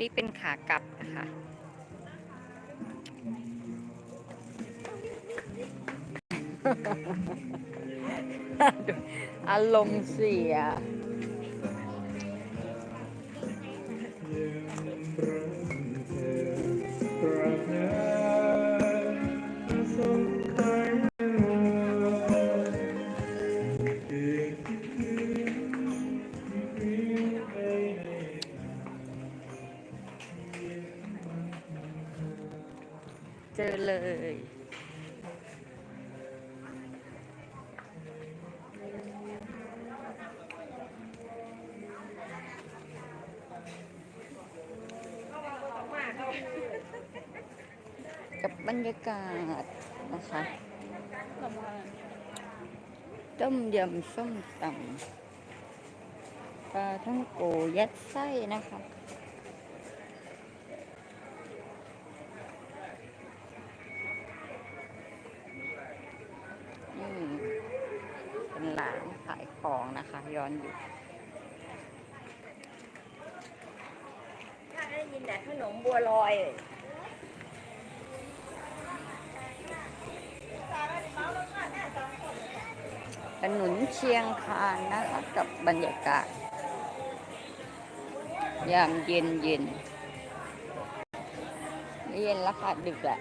นี่เป็นขากลับนะคะอารมณ์เสีย จอเลย กับบรรยากาศนะคะต้มยำส้มตำปลาท่องโกยัดไส้นะคะ นี่เป็นร้านขายของนะคะ ย้อนอยู่ถ้าได้ยินแต่ขนมบัวลอยถนนเชียงคานนะคะกับบรรยากาศ ยามเย็นเย็นไม่เย็นแล้วค่ะดึกแหละ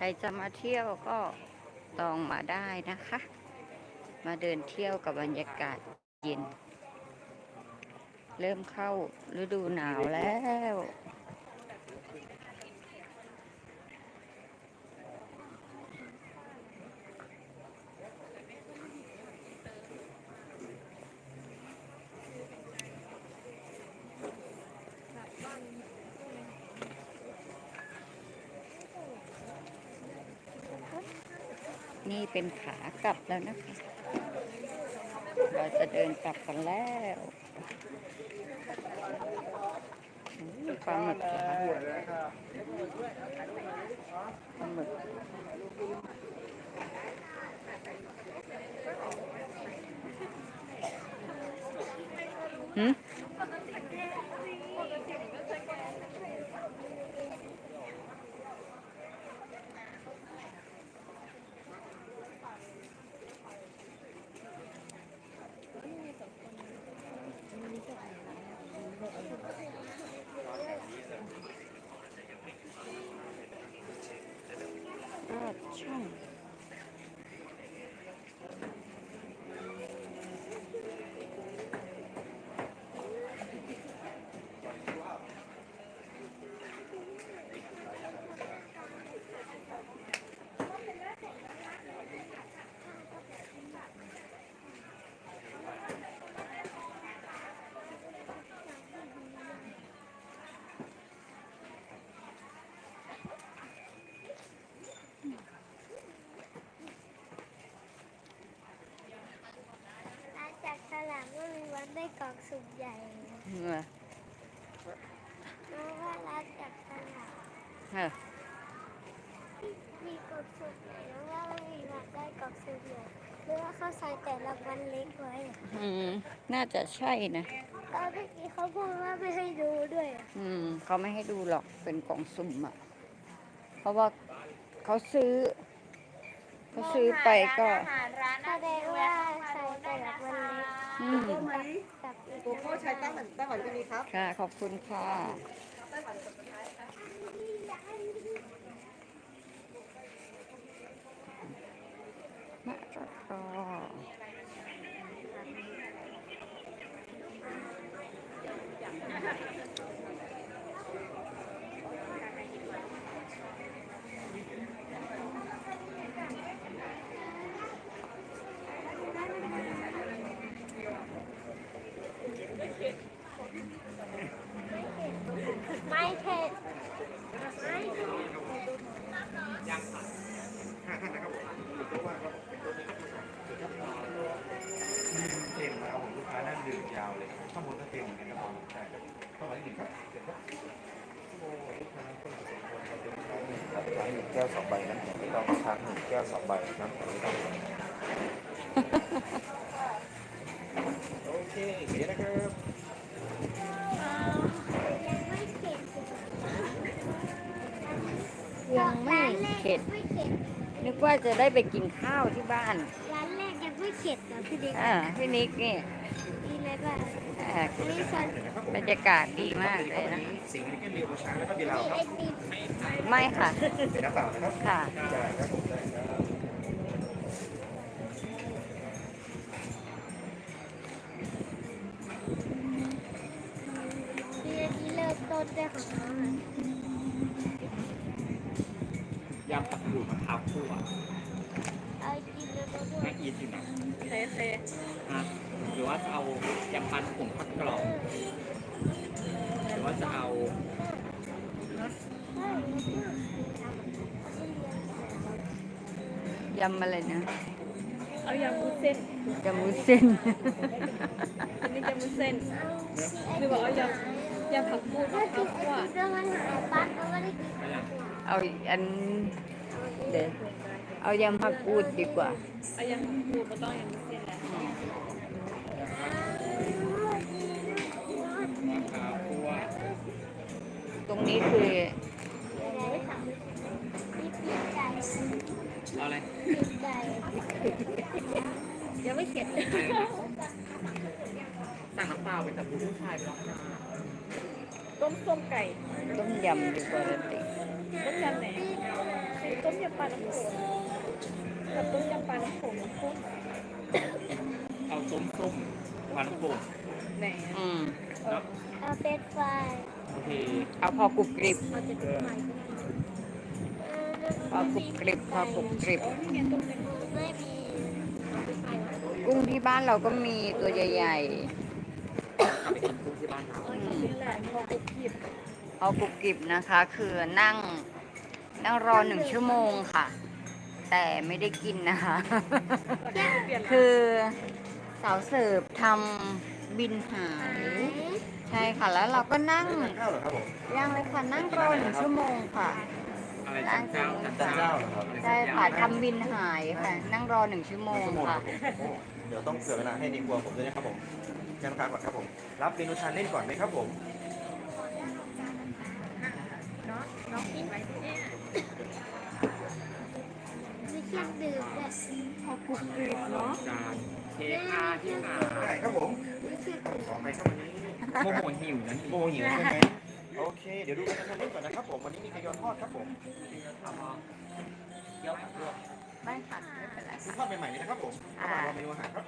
ใครจะมาเที่ยวก็ลองมาได้นะคะ มาเดินเที่ยวกับบรรยากาศเย็น เริ่มเข้าฤดูหนาวแล้ว นี่เป็นขากลับแล้วนะคะ เราจะเดินกลับกันแล้วปลาหมึกนะคะปลาหมึกหืมรอดช่อง ร้านจากสลามก็มีวันได้ กล่องสุ่มใหญ่เหงื่อเพราะว่าร้านจากสลามเออมีกล่องสุ่มใหญ่แล้วว่าไม่มีวันได้กล่องสุ่มใหญ่หรือว่าเขาใส่แต่รางวัลเล็กไว้อะอืมน่าจะใช่นะตอนเมื่อกี้เขาพูดว่าไม่ให้ดูด้วยอะอืมเขาไม่ให้ดูหรอกเป็นกล่องสุ่มอะ เพราะว่าเขาซื้อเขาซื้อไปก็แสดงว่าใส่แต่รางวัลเล็กอืม โกโก้ใช้ไต้หวันไต้หวันก็มีครับค่ะ ขอบคุณค่ะมะระกอข้าานหนึ่งแก้วสองใบน้ำแข็งไม่ต้องช้างหนึ่งแก้วสองใบน้ำแข็งไม่ต้องโอเคเดี๋ยวนะครับยังไม่เข็ด นึกว่าจะได้ไปกินข้าวที่บ้าน ร้านแรกยังไม่เข็ดเหรอพี่เด็กอ่าพี่นิกนี่มีอะไรบ้างอ่าอันนี้ซันบรรยากาศดีมากเลยนะสิ่งนี้ก็มีโอช้างแล้วก็มีเรามีคไอรับติมไม่ค่ะเป็นน้ำเปล่านะครับค่ะได้ครับผมได้ครับมีอันนี้เริ่มต้นด้วยของเขาอะยำผักกูดมะพร้าวคั่ว เอาไอติมเริ่มต้นด้วยแม่อีทอยู่ไหนเซเซฮะหรือว่าจะเอายำปันผงผักกรอบหรือว่าจะเอาใช่แล้วก็ยำอะไรนะ เอายำมุ้นเส้นยำมุ้นเส้นอันนี้ยำมุ้นเส้นเอาหรือว่าเอายำยำผักบุ้งถ้าข้ากิวนไอคั่วติมแล้วมันหายปั๊บมันก็ได้กินอะไรนะเอาอัน เดี๋ยวเอายำผักกูดดีกว่า เอายำผักบุ้งก็ต้องยำมุ้นเส้นแล้วมะพร้าวคั่วตรงนี้คืออะไรทำมีปีกไก่เอาอะไรปีกไก่ยังไม่เข็ดสั่งน้ำเปล่าเป็นแต่ผู้ชายไปแล้วนะต้มส้มไก่ ต้มยำดีกว่าละติต้มยำไหนต้มยำ ปลาน้ำโขงกับต้มยำปลาน้ำโขงน้ำข้นเอาส้มส้มหวานโป่งไหนอืมเนาะเอาเป็นไฟโอเคเอาพอกรุบกริบเราจะดูใหม่พอกรุบกริบพอกรุบกริบ ไม่มีกุ้งที่บ้านเราก็มีตัวใหญ่กลับไปกินกุ้งที่บ้านเรานี่แหละพอกุบกิบ ๆ เอากรุบกริบนะคะ คือนั่ง นั่งรอหนึ่งชั่วโมงค่ะ แต่ไม่ได้กินนะคะเปลี่ยนคือสาวเสิร์ฟทำบินหายใช่ค่ะแล้วเราก็นั่งข้าวเหรอครับผมย่างเลยค่ะนั่งรอหนึ่งชั่วโมงค่ะอะไรจันเจ้าจันจันเจ้าเจ้าเหรอครับใช่ค่ะทำบินหายค่ะนั่งรอหนึ่งชั่วโมงชั่วโมงคค่ะรับผมโอ้เดี๋ยวต้องเผื่อเวลาให้ในครัวผมด้วยนะครับผมแจ้งลูกค้าก่อนครับผม รับเมนูทานเล่นก่อนไหมครับผมเนาะน้องกินไว้ที่ นี่มีเครื่องดื่มด้วยพอกุบกิบเนาะจานเค้กค่ะที่ขาได้ครับผมมีเครื่องดื่มขอไปครับวันนี้โมโหหิวนะนี่โมหิวใช่ไหมโอเค เดี๋ยวดูเมนูทานเล่นก่อนนะครับผม วันนี้มีไก่ยอทอดครับผมเกี๊ยวผักลวกไม่ค่ะไม่เป็นไรมีทอดใหม่ๆเลยนะครับผมระหว่างรอเมนูอาหารครับ